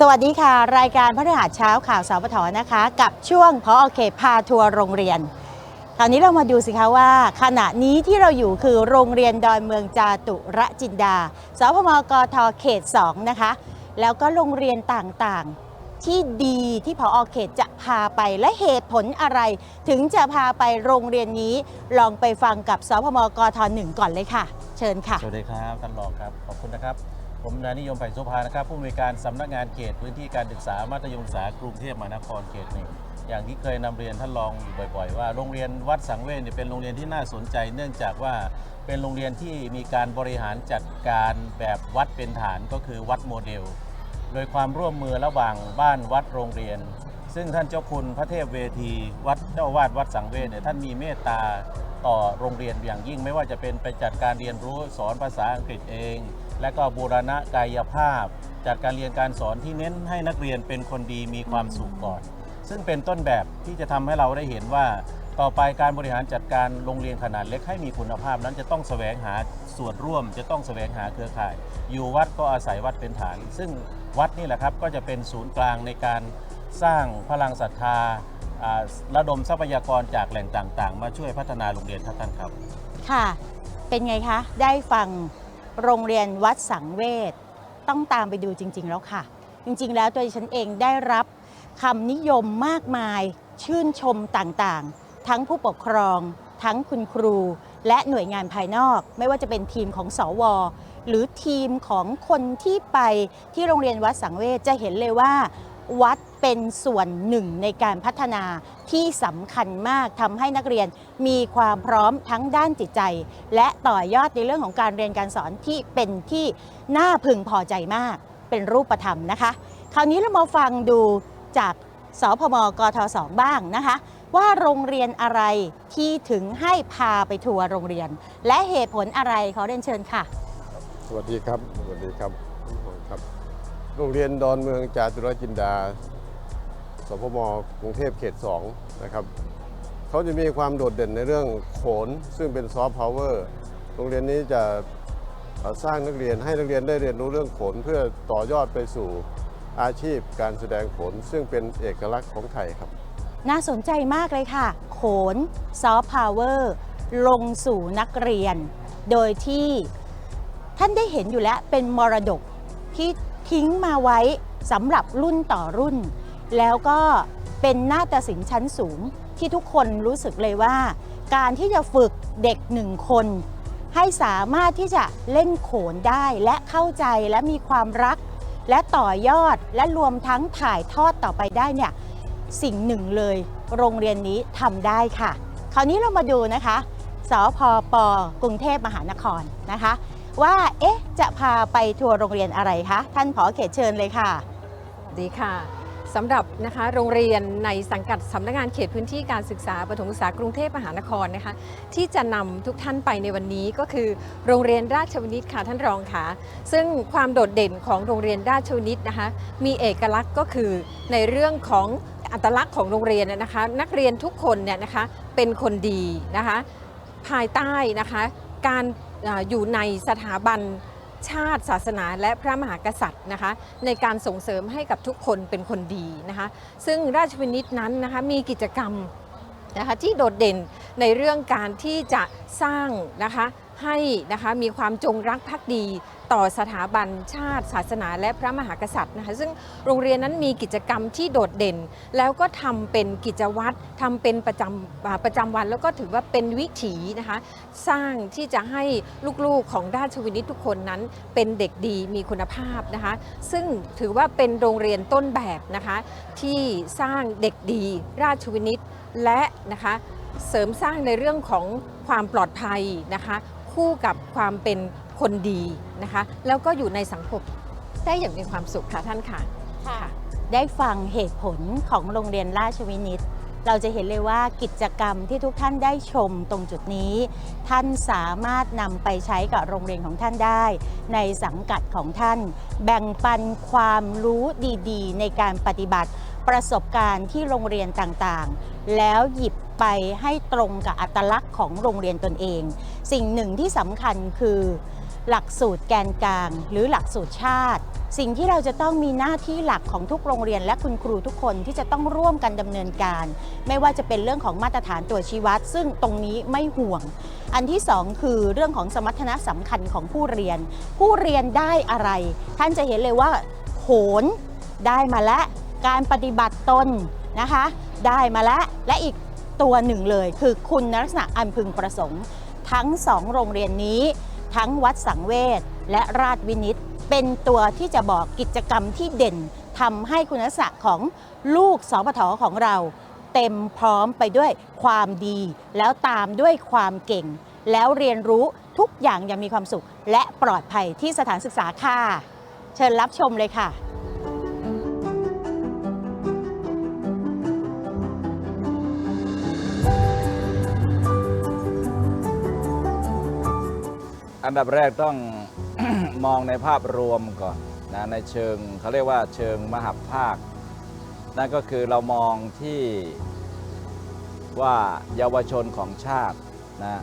สวัสดีค่ะ รายการพระฤหัสเช้าข่าวสาวปทนะคะ กับช่วงพอเขตพาทัวร์โรงเรียนคราวนี้เรามาดูสิคะว่า ขณะนี้ที่เราอยู่คือโรงเรียนดอนเมืองจาตุรจินดาสพมกทเขต 2 นะคะ แล้วก็โรงเรียนต่างๆ ที่ดีที่พอเขตจะพาไปและเหตุผลอะไร ถึงจะพาไปโรงเรียนนี้ลองไปฟังกับสพมกทหนึ่งก่อนเลยค่ะ เชิญค่ะ สวัสดีครับท่านรองครับ ขอบคุณนะครับ ผมนายนิยมไผ่โสภานะครับผู้อำนวยการสำนักงานเขตพื้นที่การศึกษามัธยมศึกษากรุงเทพมหานครเขตหนึ่งอย่างที่เคยนำเรียนท่านรองอยู่บ่อย ๆ ว่าโรงเรียนวัดสังเวชเนี่ยเป็นโรงเรียนที่น่าสนใจ เนื่องจากว่าเป็นโรงเรียนที่มีการบริหารจัดการแบบวัดเป็นฐานก็คือวัดโมเดล โดยความร่วมมือระหว่างบ้านวัดโรงเรียน ซึ่งท่านเจ้าคุณพระเทพเวที วัดเจ้าอาวาดวัดสังเวชเนี่ยท่านมีเมตตาต่อโรงเรียนอย่างยิ่งไม่ว่าจะเป็นไปจัดการเรียนรู้สอนภาษาอังกฤษเองและก็บูรณะกายภาพ จัดการเรียนการสอนที่เน้นให้นักเรียนเป็นคนดีมีความสุขก่อน ซึ่งเป็นต้นแบบที่จะทำให้เราได้เห็นว่า ต่อไปการบริหารจัดการโรงเรียนขนาดเล็กให้มีคุณภาพนั้นจะต้องแสวงหาส่วนร่วม จะต้องแสวงหาเครือข่าย อยู่วัดก็อาศัยวัดเป็นฐาน ซึ่งวัดนี่แหละครับก็จะเป็นศูนย์กลางในการสร้างพลังศรัทธาระดมทรัพยากรจากแหล่งต่างๆ มาช่วยพัฒนาโรงเรียนท่านครับ ค่ะ เป็นไงคะ ได้ฟัง โรงเรียนวัดสังเวชต้องตามไปดูจริง ๆ แล้วค่ะ จริงๆ แล้วตัวฉันเองได้รับคำนิยมมากมาย ชื่นชมต่างๆ ทั้งผู้ปกครอง ทั้งคุณครู และหน่วยงานภายนอก ไม่ว่าจะเป็นทีมของสวหรือทีมของคนที่ไปที่โรงเรียนวัดสังเวชจะเห็นเลยว่า วัดเป็นส่วนหนึ่งในการพัฒนาที่สำคัญมากทำให้นักเรียนมีความพร้อมทั้งด้านจิตใจ และต่อยอดในเรื่องของการเรียนการสอนที่เป็นที่น่าพึงพอใจมาก เป็นรูปธรรมนะคะ คราวนี้เรามาฟังดูจากสพมกทสองบ้างนะคะ ว่าโรงเรียนอะไรที่ถึงให้พาไปทัวร์โรงเรียน และเหตุผลอะไรขอเรียนเชิญค่ะ สวัสดีครับ สวัสดีครับครับ โรงเรียนดอนเมืองจาตุรจินดา สพมกรุงเทพเขต 2 นะครับเขาจะมีความโดดเด่นในเรื่องโขน ซึ่งเป็นซอฟต์พาวเวอร์ โรงเรียนนี้จะสร้างนักเรียนให้นักเรียนได้เรียนรู้เรื่องโขนเพื่อต่อยอดไปสู่อาชีพการแสดงโขน ซึ่งเป็นเอกลักษณ์ของไทยครับ น่าสนใจมากเลยค่ะ โขนซอฟต์พาวเวอร์ลงสู่นักเรียน โดยที่ท่านได้เห็นอยู่แล้วเป็นมรดกที่ ทิ้งมาไว้สำหรับรุ่นต่อรุ่น แล้วก็เป็นหน้าฏศิลป์ชั้นสูงที่ทุกคนรู้สึกเลยว่า การที่จะฝึกเด็กหนึ่งคน ให้สามารถที่จะเล่นโขนได้และเข้าใจและมีความรัก และต่อยอดและรวมทั้งถ่ายทอดต่อไปได้เนี่ยสิ่งหนึ่งเลย โรงเรียนนี้ทำได้ค่ะ คราวนี้เรามาดูนะคะสพปกรุงเทพมหานครนะคะ ว่าเอ๊ะจะพาไปทัวร์โรงเรียนอะไรคะท่านผอเขตเชิญเลยค่ะ ดีค่ะสำหรับนะคะโรงเรียนในสังกัดสำนักงานเขตพื้นที่การศึกษาปฐมศึกษากรุงเทพมหานครนะคะที่จะนำทุกท่านไปในวันนี้ก็คือ โรงเรียนราชวินิตค่ะท่านรองค่ะ ซึ่งความโดดเด่นของโรงเรียนราชวินิตนะคะมีเอกลักษณ์ก็คือในเรื่องของอัตลักษณ์ของโรงเรียนเนยนะคะ นักเรียนทุกคนเนี่ยนะคะเป็นคนดีนะคะภายใต้นะคะการ อยู่ในสถาบันชาติศาสนาและพระมหากษัตริย์นะคะในการส่งเสริมให้กับทุกคนเป็นคนดีนะคะซึ่งราชวินิตนั้นนะคะมีกิจกรรมนะคะที่โดดเด่นในเรื่องการที่จะสร้างนะคะให้นะคะมีความจงรักภักดี ต่อสถาบันชาติ ศาสนาและพระมหากษัตริย์นะคะซึ่งโรงเรียนนั้นมีกิจกรรมที่โดดเด่น แล้วก็ทำเป็นกิจวัตรทำเป็นประจำประจำวัน แล้วก็ถือว่าเป็นวิถีนะคะสร้างที่จะให้ลูกๆของราชวินิตทุกคนนั้นเป็นเด็กดีมีคุณภาพนะคะซึ่งถือว่าเป็นโรงเรียนต้นแบบนะคะที่สร้างเด็กดีราชวินิตและนะคะเสริมสร้างในเรื่องของความปลอดภัยนะคะคู่กับความเป็น คนดีนะคะ แล้วก็อยู่ในสังคมได้อย่างมีความสุขค่ะท่านค่ะ ค่ะ ได้ฟังเหตุผลของโรงเรียนราชวินิต เราจะเห็นเลยว่ากิจกรรมที่ทุกท่านได้ชมตรงจุดนี้ ท่านสามารถนำไปใช้กับโรงเรียนของท่านได้ ในสังกัดของท่าน แบ่งปันความรู้ดีๆ ในการปฏิบัติประสบการณ์ที่โรงเรียนต่างๆ แล้วหยิบไปให้ตรงกับอัตลักษณ์ของโรงเรียนตนเอง สิ่งหนึ่งที่สำคัญคือ หลักสูตรแกนกลาง หรือหลักสูตรชาติ สิ่งที่เราจะต้องมีหน้าที่หลักของทุกโรงเรียนและคุณครูทุกคนที่จะต้องร่วมกันดำเนินการ ไม่ว่าจะเป็นเรื่องของมาตรฐานตัวชี้วัด ซึ่งตรงนี้ไม่ห่วง อันที่สองคือเรื่องของสมรรถนะสำคัญของผู้เรียน ผู้เรียนได้อะไร ท่านจะเห็นเลยว่าโขนได้มาแล้วการปฏิบัติตนนะคะ ได้มาแล้วและอีกตัวหนึ่งเลย คือคุณลักษณะอันพึงประสงค์ ทั้งสองโรงเรียนนี้ ทั้งวัดสังเวชและราชวินิต เป็นตัวที่จะบอกกิจกรรมที่เด่นทำให้คุณลักษณะของลูกสปทของเรา เต็มพร้อมไปด้วยความดี แล้วตามด้วยความเก่ง แล้วเรียนรู้ทุกอย่างอยังมีความสุข และปลอดภัยที่สถานศึกษาค่ะ เชิญรับชมเลยค่ะ อันดับแรกต้อง มองในภาพรวมก่อนนะในเชิงเขาเรียกว่าเชิงมหาภาค นั่นก็คือเรามองที่ว่าเยาวชนของชาตินะ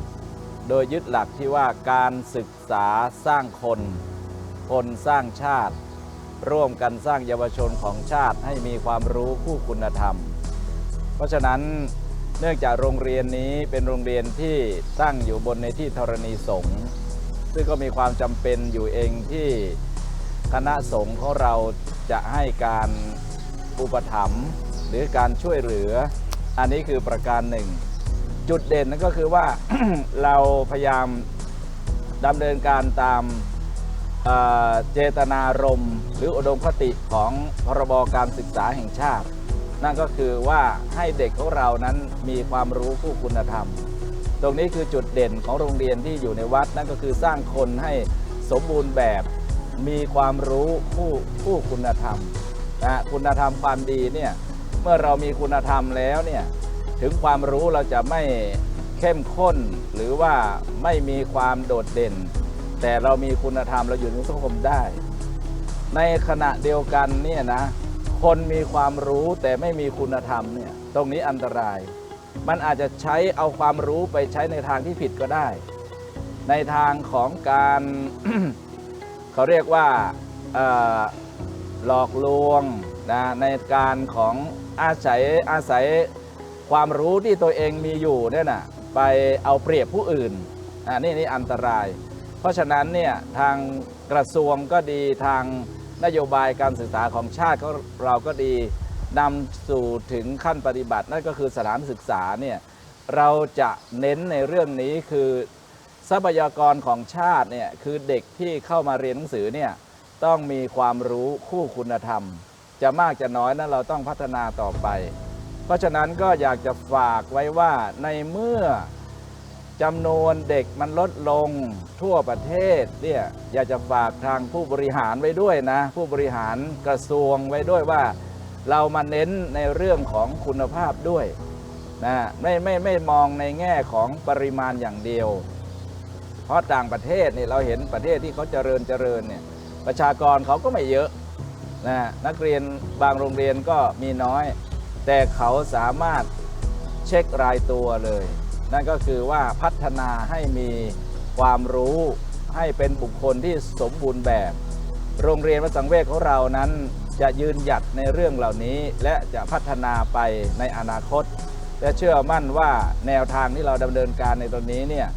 โดยยึดหลักที่ว่าการศึกษาสร้างคน คนสร้างชาติ ร่วมกันสร้างเยาวชนของชาติให้มีความรู้คู่คุณธรรม เพราะฉะนั้นเนื่องจากโรงเรียนนี้เป็นโรงเรียนที่ตั้งอยู่บนในที่ธรณีสงฆ์ ซึ่งก็มีความจำเป็นอยู่เองที่คณะสงฆ์ของเราจะให้การอุปถัมภ์หรือการช่วยเหลือ อันนี้คือประการหนึ่ง จุดเด่นนั่นก็คือว่า เราพยายามดำเนินการตามเอ่อเจตนารมณ์หรืออุดมคติของพรบการศึกษาแห่งชาติ นั่นก็คือว่าให้เด็กของเรานั้นมีความรู้คู่คุณธรรม ตรงนี้คือจุดเด่นของโรงเรียนที่อยู่ในวัดนั่นก็คือสร้างคนให้สมบูรณ์แบบมีความรู้คู่คู่คุณธรรมนะคุณธรรมความดีเนี่ยเมื่อเรามีคุณธรรมแล้วเนี่ยถึงความรู้เราจะไม่เข้มข้นหรือว่าไม่มีความโดดเด่น แต่เรามีคุณธรรมเราอยู่ในสังคมได้ ในขณะเดียวกันเนี่ยนะคนมีความรู้แต่ไม่มีคุณธรรมเนี่ยตรงนี้อันตราย มันอาจจะใช้เอาความรู้ไปใช้ในทางที่ผิดก็ได้ ในทางของการ เขาเรียกว่าหลอกลวงนะในการของอาศัยอาศัยความรู้ที่ตัวเองมีอยู่เนี่ยนะไปเอาเปรียบผู้อื่นอ่านี่นี่อันตราย เพราะฉะนั้นเนี่ยทางกระทรวงก็ดีทางนโยบายการศึกษาของชาติเราก็ดี นำสู่ถึงขั้นปฏิบัติ นั่นก็คือสถานศึกษาเนี่ยเราจะเน้นในเรื่องนี้คือทรัพยากรของชาติเนี่ยคือเด็กที่เข้ามาเรียนหนังสือเนี่ยต้องมีความรู้คู่คุณธรรม จะมากจะน้อยนั้นเราต้องพัฒนาต่อไป เพราะฉะนั้นก็อยากจะฝากไว้ว่าในเมื่อจำนวนเด็กมันลดลงทั่วประเทศเนี่ยอยากจะฝากทางผู้บริหารไว้ด้วยนะ ผู้บริหารกระทรวงไว้ด้วยว่า เรามาเน้นในเรื่องของคุณภาพด้วยนะไม่ไม่ไม่มองในแง่ของปริมาณอย่างเดียว เพราะต่างประเทศเนี่ยเราเห็นประเทศที่เขาเจริญเจริญเนี่ยประชากรเขาก็ไม่เยอะนะนักเรียนบางโรงเรียนก็มีน้อย แต่เขาสามารถเช็ครายตัวเลย นั่นก็คือว่าพัฒนาให้มีความรู้ให้เป็นบุคคลที่สมบูรณ์แบบ โรงเรียนวัดสังเวชของเรานั้น จะยืนหยัดในเรื่องเหล่านี้ และจะพัฒนาไปในอนาคต และเชื่อมั่นว่าแนวทางที่เราดำเนินการในตรงนี้เนี่ย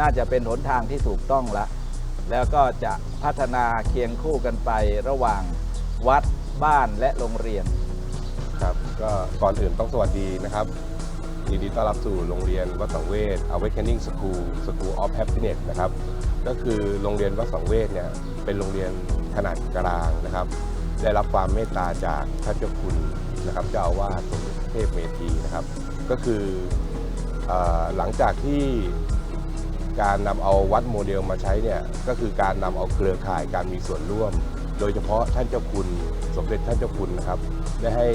น่าจะเป็นหนทางที่ถูกต้องละ แล้วก็จะพัฒนาเคียงคู่กันไประหว่างวัดบ้านและโรงเรียน ครับก็ก่อนอื่นต้องสวัสดีนะครับยินดีต้อนรับสู่โรงเรียนวัดสังเวช Awakening School School of Happiness นะครับ ก็คือโรงเรียนวัดสังเวชเนี่ยเป็นโรงเรียนขนาดกลางนะครับ ได้รับความเมตตาจากท่านเจ้าคุณนะครับเจ้าอาวาสสมเด็จเทพเมธีนะครับ ก็คืออหลังจากที่การนำเอาวัดโมเดลมาใช้เนี่ยก็คือการนำเอาเครือข่ายการมีส่วนร่วม โดยเฉพาะท่านเจ้าคุณสมเด็จท่านเจ้าคุณนะครับ ได้ให้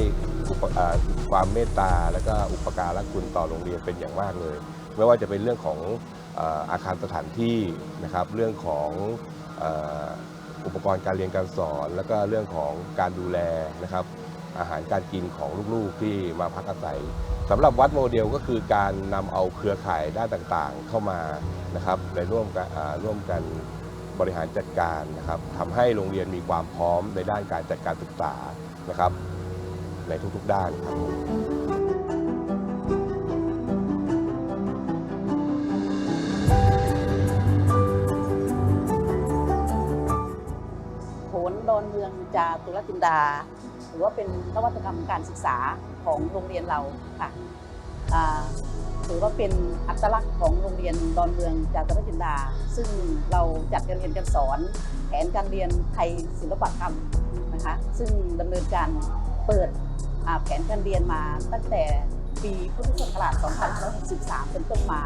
ความเมตตาและก็อุปการะคุณต่อโรงเรียนเป็นอย่างมากเลย ไม่ว่าจะเป็นเรื่องของอาคารสถานที่นะครับ เรื่องของ อุปกรณ์การเรียนการสอน แล้วก็เรื่องของการดูแลนะครับอาหารการกินของลูกๆที่มาพักอาศัยสำหรับวัดโมเดลก็คือการนำเอาเครือข่ายด้านต่างๆเข้ามานะครับในร่วมกันร่วมกันบริหารจัดการนะครับทำให้โรงเรียนมีความพร้อมในด้านการจัดการศึกษานะครับ ในทุกๆด้านครับ เมืองจาตุรจินดา หรือว่าเป็นนวัตกรรมการศึกษาของโรงเรียนเราค่ะถือว่าเป็นอัตลักษณ์ของโรงเรียนดอนเมืองจาตุรจินดา ซึ่งเราจัดการเรียนการสอน แผนการเรียนไทยศิลปกรรมนะคะซึ่งดำเนินการเปิดแผนการเรียนมาตั้งแต่ปีพุทธศักราช 2563 เป็นต้นมา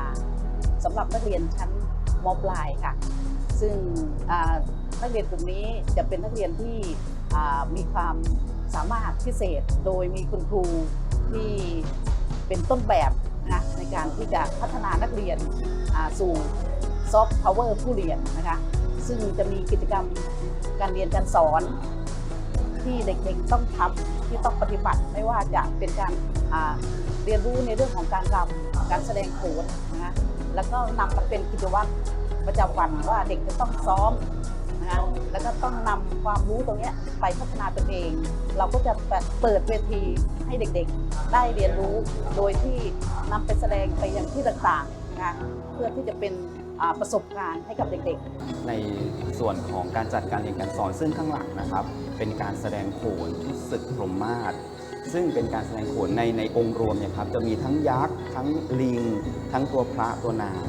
สำหรับนักเรียนชั้นมปลายค่ะ ซึ่ง นักเรียนกลุ่มนี้จะเป็นนักเรียนที่มีความสามารถพิเศษ โดยมีคุณครูที่เป็นต้นแบบนะในการที่จะพัฒนานักเรียนสู่ซอฟต์พาวเวอร์ผู้เรียนนะคะซึ่งจะมีกิจกรรมการเรียนการสอน ที่เด็กๆต้องทำที่ต้องปฏิบัติไม่ว่าจะเป็นการเรียนรู้ในเรื่องของการรำการแสดงโขนนะคะแล้วก็นำมาเป็นกิจวัตรประจำวันว่าเด็กจะต้องซ้อม นะคะแล้วก็ต้องนำความรู้ตรงนี้ไปพัฒนาตนเอง เราก็จะเปิดเวทีให้เด็กๆ ได้เรียนรู้ โดยที่นำไปแสดงไปยังที่ต่างๆนะคะเพื่อที่จะเป็นประสบการณ์ให้กับเด็กๆ ในส่วนของการจัดการเรียนการสอนซึ่งข้างหลังนะครับ เป็นการแสดงโขนที่ศึกพรหมมาศซึ่งเป็นการแสดงโขนในในองค์รวมเนี่ยครับจะมีทั้งยักษ์ ทั้งลิง ทั้งตัวพระตัวนาง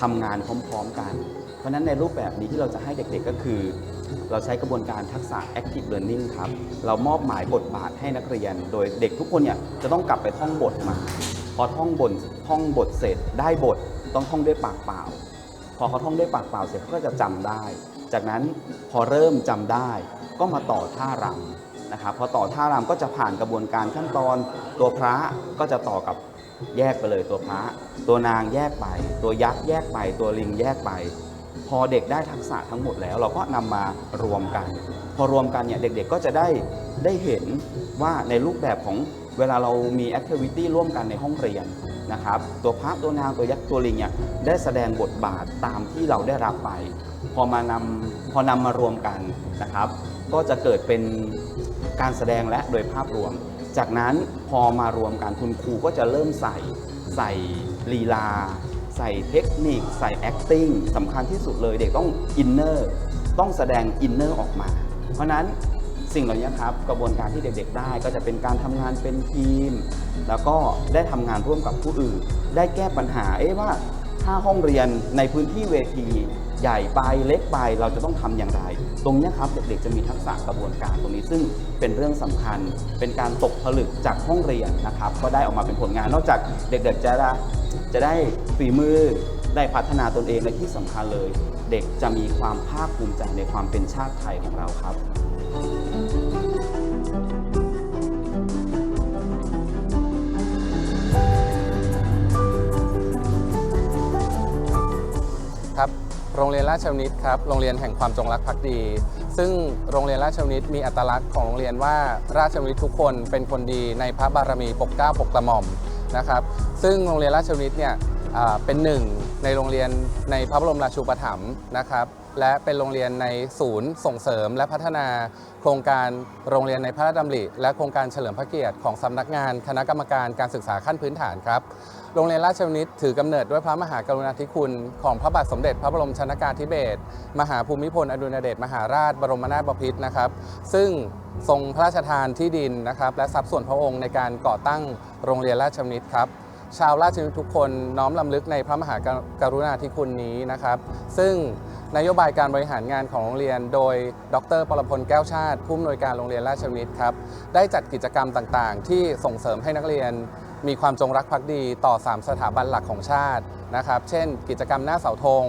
ทำงานพร้อมๆกัน เพราะนั้นในรูปแบบนี้ที่เราจะให้เด็กๆก็คือ เราใช้กระบวนการทักษะ active learning ครับ เรามอบหมายบทบาทให้นักเรียน โดยเด็กทุกคนเนี่ยจะต้องกลับไปท่องบทมา พอท่องบทท่องบทเสร็จได้บทต้องท่องด้วยปากเปล่า พอเขาท่องด้วยปากเปล่าเสร็จเขาก็จะจำได้ จากนั้นพอเริ่มจำได้ ก็มาต่อท่ารำนะครับพอต่อท่ารำก็จะผ่านกระบวนการขั้นตอน ตัวพระก็จะต่อกับแยกไปเลยตัวพระ ตัวนางแยกไป ตัวยักษ์แยกไป ตัวลิงแยกไป พอเด็กได้ทักษะทั้งหมดแล้ว เราก็นำมารวมกัน พอรวมกันเนี่ยเด็กๆก็จะได้ได้เห็นว่าในรูปแบบของเวลาเรามีแอคทิวิตี้ร่วมกันในห้องเรียนนะครับตัวพระตัวนางตัวยักษ์ตัวลิงเนี่ยได้แสดงบทบาทตามที่เราได้รับไป พอมานำพอนำมารวมกันนะครับ ก็จะเกิดเป็นการแสดงและโดยภาพรวม จากนั้นพอมารวมกันคุณครูก็จะเริ่มใส่ใส่ลีลา ใส่เทคนิค ใส่ acting สำคัญที่สุดเลยเด็กต้องอินเนอร์ต้องแสดงอินเนอร์ออกมา เพราะนั้นสิ่งเหล่านี้ครับกระบวนการที่เด็กๆ ได้ก็จะเป็นการทำงานเป็นทีม แล้วก็ได้ทำงานร่วมกับผู้อื่น ได้แก้ปัญหาเอ๊ะว่าถ้าห้องเรียนในพื้นที่เวที ใหญ่ไปเล็กไปเราจะต้องทำอย่างไร ตรงนี้ครับเด็กๆจะมีทักษะกระบวนการตรงนี้ซึ่งเป็นเรื่องสำคัญ เป็นการตกผลึกจากห้องเรียนนะครับ ก็ได้ออกมาเป็นผลงาน นอกจากเด็กๆจะได้จะได้ฝีมือได้พัฒนาตนเองและที่สำคัญเลย เด็กจะมีความภาคภูมิใจในความเป็นชาติไทยของเราครับ โรงเรียนราชวนิตครับ โรงเรียนแห่งความจงรักภักดี ซึ่งโรงเรียนราชวนิตมีอัตลักษณ์ของโรงเรียนว่าราชวนิตทุกคนเป็นคนดีในพระบารมีปกเกล้าปกกระหม่อมนะครับ ซึ่งโรงเรียนราชวนิตเนี่ยเป็นหนึ่งในโรงเรียนในพระบรมราชูปถัมภ์นะครับ และเป็นโรงเรียนในศูนย์ส่งเสริมและพัฒนา โครงการโรงเรียนในพระราชดำริ และโครงการเฉลิมพระเกียรติของสำนักงานคณะกรรมการการศึกษาขั้นพื้นฐานครับ โรงเรียนราชวนิตถือกำเนิดด้วยพระมหากรุณาธิคุณของพระบาทสมเด็จพระบรมชนากาธิเบศรมหาภูมิพลอดุลยเดชมหาราชบรมนาถบพิตรนะครับ ซึ่งทรงพระราชทานที่ดินนะครับ และทรัพย์ส่วนพระองค์ในการก่อตั้งโรงเรียนราชวนิตครับ ชาวราชวนิตทุกคนน้อมลำลึกในพระมหากรุณาธิคุณนี้นะครับ ซึ่งนโยบายการบริหารงานของโรงเรียน โดย ดรปรพลแก้วชาติ ผู้อำนวยการโรงเรียนราชวนิตครับ ได้จัดกิจกรรมต่างๆ ที่ส่งเสริมให้นักเรียน มีความจงรักภักดีต่อ 3 สถาบันหลักของชาตินะครับ เช่น กิจกรรมหน้าเสาธง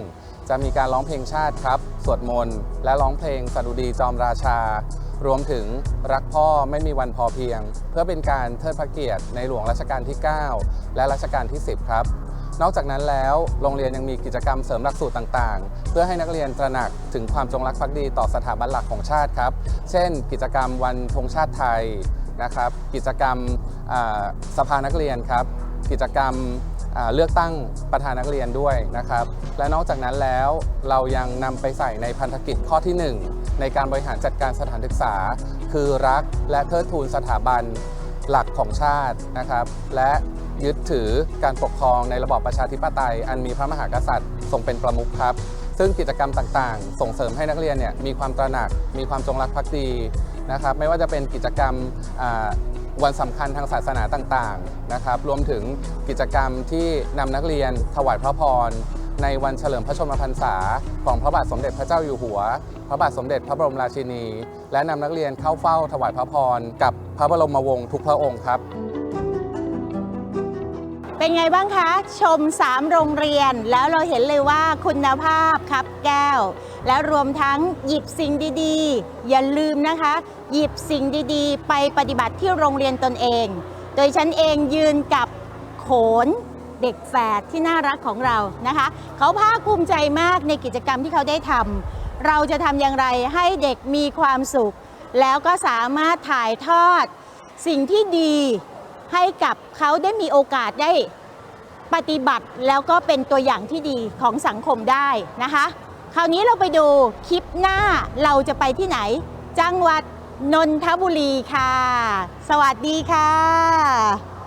จะมีการร้องเพลงชาติครับ สวดมนต์ และร้องเพลงสดุดีจอมราชา รวมถึงรักพ่อไม่มีวันพอเพียง เพื่อเป็นการเทิดพระเกียรติในหลวงรัชกาลที่ 9 และรัชกาลที่ 10 ครับนอกจากนั้นแล้วโรงเรียนยังมีกิจกรรมเสริมหลักสูตรต่างๆ เพื่อให้นักเรียนตระหนักถึงความจงรักภักดีต่อสถาบันหลักของชาติครับ เช่น กิจกรรมวันธงชาติไทย นะครับ กิจกรรมสภานักเรียนครับ กิจกรรมเลือกตั้งประธานนักเรียนด้วยนะครับ และนอกจากนั้นแล้วเรายังนำไปใส่ในพันธกิจข้อที่ 1 ในการบริหารจัดการสถานศึกษา คือรักและเทิดทูนสถาบันหลักของชาตินะครับ และยึดถือการปกครองในระบอบประชาธิปไตย อันมีพระมหากษัตริย์ทรงเป็นประมุขครับ ซึ่งกิจกรรมต่างๆ ส่งเสริมให้นักเรียนเนี่ยมีความตระหนัก มีความจงรักภักดีนะครับ ไม่ว่าจะเป็นกิจกรรมวันสำคัญทางศาสนาต่างๆนะครับ รวมถึงกิจกรรมที่นำนักเรียนถวายพระพรในวันเฉลิมพระชนมพรรษา ของพระบาทสมเด็จพระเจ้าอยู่หัว พระบาทสมเด็จพระบรมราชินี และนำนักเรียนเข้าเฝ้าถวายพระพรกับพระบรมวงศ์ทุกพระองค์ครับ เป็นไงบ้างคะ ชม 3 โรงเรียน แล้วเราเห็นเลยว่าคุณภาพครับแก้ว และรวมทั้งหยิบสิ่งดีๆ อย่าลืมนะคะ หยิบสิ่งดีๆ ไปปฏิบัติที่โรงเรียนตนเอง โดยฉันเองยืนกับโขนเด็กแฝดที่น่ารักของเรานะคะ เขาภาคภูมิใจมากในกิจกรรมที่เขาได้ทำเราจะทำอย่างไรให้เด็กมีความสุข แล้วก็สามารถถ่ายทอดสิ่งที่ดี ให้กับเขาได้มีโอกาสได้ปฏิบัติแล้วก็เป็นตัวอย่างที่ดีของสังคมได้นะคะ คราวนี้เราไปดูคลิปหน้าเราจะไปที่ไหน จังหวัดนนทบุรีค่ะ สวัสดีค่ะ